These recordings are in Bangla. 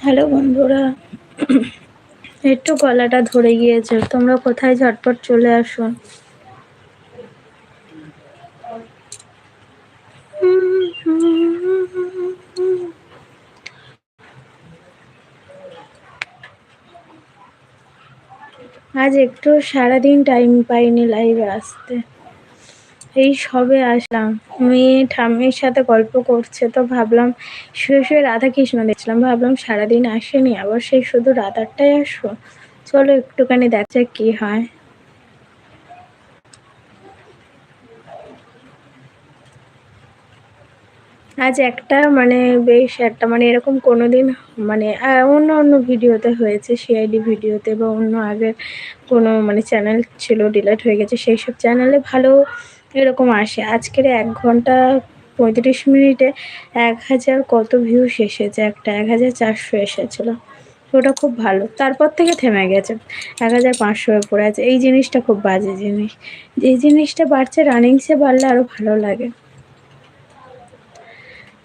হ্যালো বন্ধুরা একটু গলাটা ধরে গিয়েছে, তোমরা কোথায় ঝটপট চলে আসো। আজ একটু সারাদিন টাইম পাইনি লাইভে আসতে। এই সবে আসলাম। মেয়ে ঠাম্মির সাথে গল্প করছে, তো ভাবলাম শুয়ে শুয়ে রাধা কৃষ্ণ দেখছিলাম। ভাবলাম সারাদিন আসেনি, আবার সেই শুধু আটটায় আসব। চলো একটুখানি দেখা কি হয়। আজ একটা মানে বেশ একটা মানে এরকম কোনো দিন মানে অন্য অন্য ভিডিওতে হয়েছে সিআইডি ভিডিওতে বা অন্য আগের কোনো মানে চ্যানেল ছিল ডিলেট হয়ে গেছে, সেই সব চ্যানেলে ভালো এরকম আসে। আজকের এক ঘণ্টা পঁয়ত্রিশ মিনিটে এক হাজার কত ভিউস এসেছে একটা এক হাজার চারশো এসেছিল। ওটা খুব ভালো। তারপর থেকে থেমে গেছে। এক হাজার পাঁচশো হয়ে পড়ে আছে। এই জিনিসটা খুব বাজে জিনিস। এই জিনিসটা বাড়ছে রানিংসে বাড়লে আরও ভালো লাগে।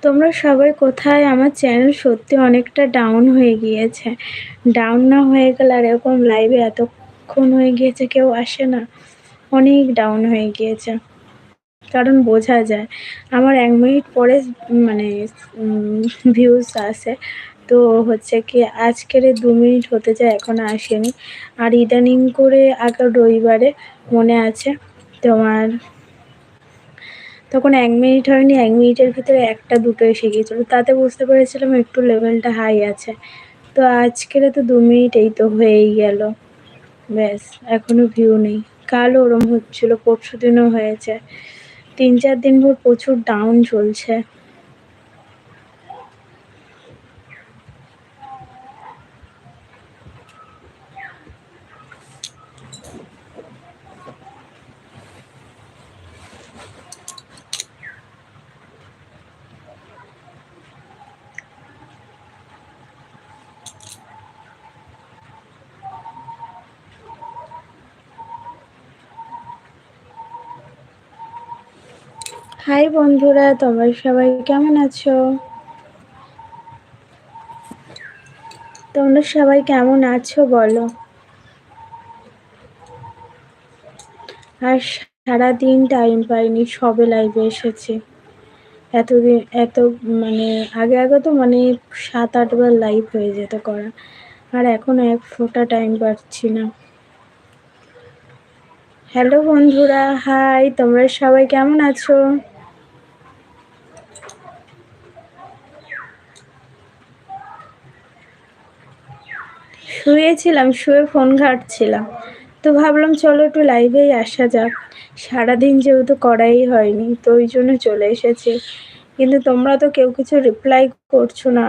তোমরা সবাই কোথায়? আমার চ্যানেল সত্যি অনেকটা ডাউন হয়ে গিয়েছে। ডাউন না হয়ে গেলে আর এরকম লাইভে এতক্ষণ হয়ে গিয়েছে, কেউ আসে না। অনেক ডাউন হয়ে গিয়েছে। কারণ বোঝা যায়। আমার এক মিনিট পরে মানে ভিউজ আসে। তো হচ্ছে কি, আজকের দু মিনিট হতে যায় এখনও আসেনি। আর ইদানিং করে আগের রবিবারে মনে আছে তোমার, তখন এক মিনিট হয়নি, এক মিনিটের ভিতরে একটা দুটো এসে গিয়েছিল। তাতে বুঝতে পেরেছিলাম একটু লেভেলটা হাই আছে। তো আজকের তো দু মিনিট এই তো হয়েই গেল। ব্যাস এখনও ভিউ নেই। কালও ওরম হচ্ছিল, পরশু দিনও হয়েছে। তিন চার দিন ভর প্রচুর ডাউন চলছে। হাই বন্ধুরা, তোমরা সবাই কেমন আছো? তোমরা সবাই কেমন আছো বলো? আর সারাদিন টাইম পাইনি, সবে লাইভে এসেছি। এতদিন, এত মানে আগে আগে তো মানে সাত আটবার লাইভ হয়ে যেত করা। আর এখন এক ফোটা টাইম পাচ্ছি না। হ্যালো বন্ধুরা হাই তোমরা সবাই কেমন আছো? শুয়েছিলাম, শুয়ে ফোন ঘাটছিলাম। তো ভাবলাম, চলো একটু লাইভেই আসা যাক। সারাদিন যেহেতু করাই হয়নি, তো ওই জন্য চলে এসেছি। কিন্তু তোমরা তো কেউ কিছু রিপ্লাই করছ না।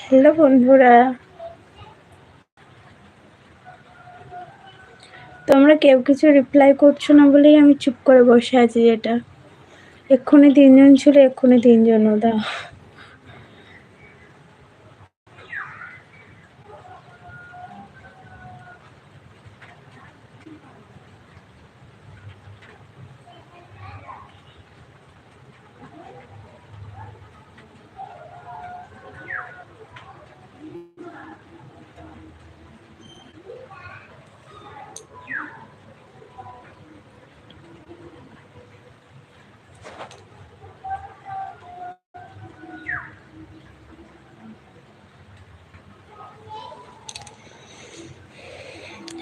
হ্যালো বন্ধুরা। তোমরা কেউ কিছু রিপ্লাই করছ না বলেই আমি চুপ করে বসে আছি যেটা। এক্ষুনি তিনজন ছিল, এক্ষুনি তিনজন ওদা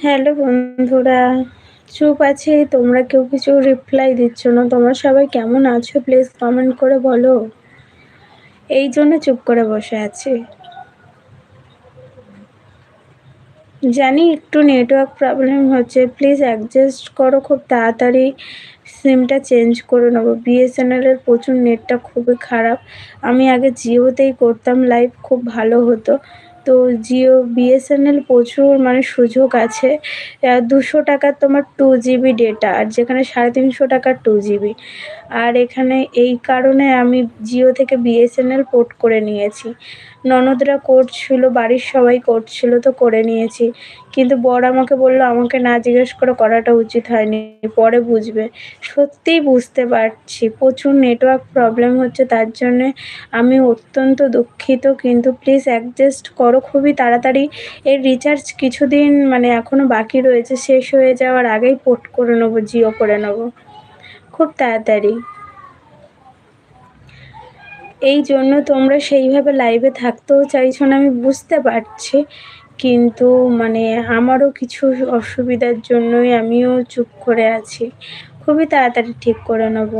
হ্যালো বন্ধুরা, চুপ আছে, তোমরা কেউ কিছু রিপ্লাই দিচ্ছ না, তোমরা সবাই কেমন আছো প্লিজ কমেন্ট করে বলো। এই জন্য চুপ করে বসে আছি। জানি একটু নেটওয়ার্ক প্রবলেম হচ্ছে প্লিজ অ্যাডজাস্ট করো খুব তাড়াতাড়ি সিমটা চেঞ্জ করে নেব। বিএসএনএলের প্রচুর নেটটা খুবই খারাপ। আমি আগে জিওতেই করতাম লাইভ খুব ভালো হতো। তো জিও বিএসএনএল প্রচুর মানে সুযোগ আছে। দুশো টাকার তোমার টু জিবি ডেটা আর যেখানে সাড়ে তিনশো টাকার টু জিবি আর এখানে এই কারণে আমি জিও থেকে বিএসএনএল পোর্ট করে নিয়েছি। ননদরা করছিল বাড়ির সবাই করছিল তো করে নিয়েছি। কিন্তু বর আমাকে বলল, আমাকে না জিজ্ঞেস করে করাটা উচিত হয়নি, পরে বুঝবে। সত্যিই বুঝতে পারছি, প্রচুর নেটওয়ার্ক প্রবলেম হচ্ছে, তার জন্যে আমি অত্যন্ত দুঃখিত। কিন্তু প্লিজ অ্যাডজাস্ট করো, খুবই তাড়াতাড়ি। এর রিচার্জ কিছুদিন মানে এখনও বাকি রয়েছে, শেষ হয়ে যাওয়ার আগেই পোর্ট করে নেব, জিও করে নেব। খুব তাড়াতাড়ি। এই জন্য তোমরা সেইভাবে লাইভে থাকতেও চাইছো না, আমি বুঝতে পারছি। কিন্তু মানে আমারও কিছু অসুবিধার জন্যই আমিও চুপ করে আছি। খুবই তাড়াতাড়ি ঠিক করে নেব।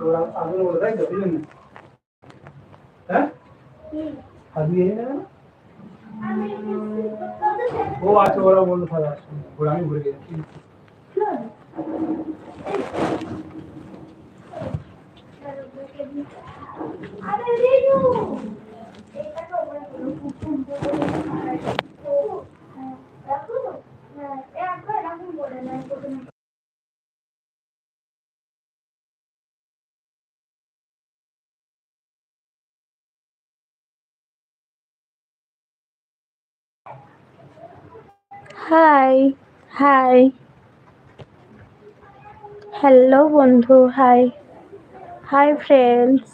ওরা আগুন বলে তাই তো বুঝলেন না হ্যাঁ আজকে এই নেবে না ও আচ্ছা ওরা বলল তাহলে আসুন ওরা আমি ভুলে গেছি আরে রিনু হাই হাই হ্যালো বন্ধু. হাই হাই ফ্রেন্ডস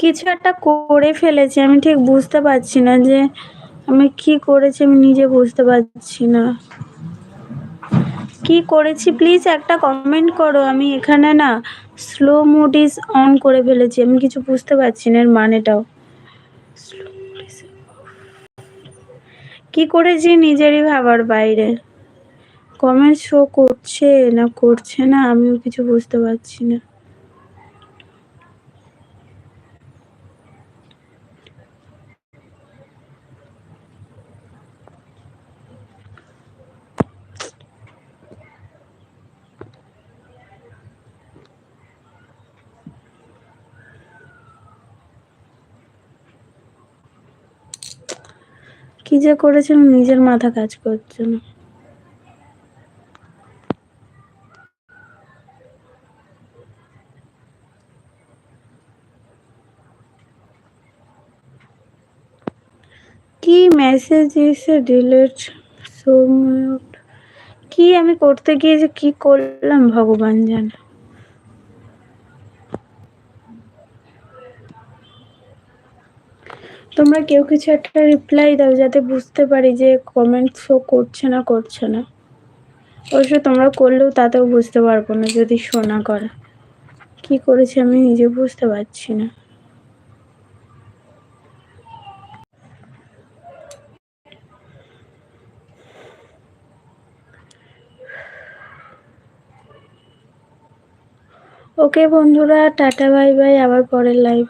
কিছু একটা করে ফেলেছি, আমি ঠিক বুঝতে পারছি না যে আমি কি করেছি আমি নিজে বুঝতে পারছি না। কি করেছি? প্লিজ একটা কমেন্ট করো, আমি এখানে না স্লো মোড ইজ অন করে ফেলেছি। আমি কিছু বুঝতে পারছি না এর মানেটাও। কি করেছি নিজেরই ভাবার বাইরে? কমেন্ট শো করছে না করছে না, আমিও কিছু বুঝতে পারছি না। কি যে করেছিলাম, নিজের মাথা কাজ করছে না। কি মেসেজ এসে ডিলেট সো কি আমি করতে গিয়ে যে কি করলাম ভগবান জানে। তোমরা কেউ কিছু একটা রিপ্লাই দাও যাতে বুঝতে পারি যে কমেন্ট শো করছে না করছে না। অবশ্য তোমরা করলেও তাতেও বুঝতে পারব না যদি শোনা করে। কি করেছে আমি নিজে বুঝতে পারছি না। ওকে বন্ধুরা, টাটা বাই বাই আবার পরের লাইভ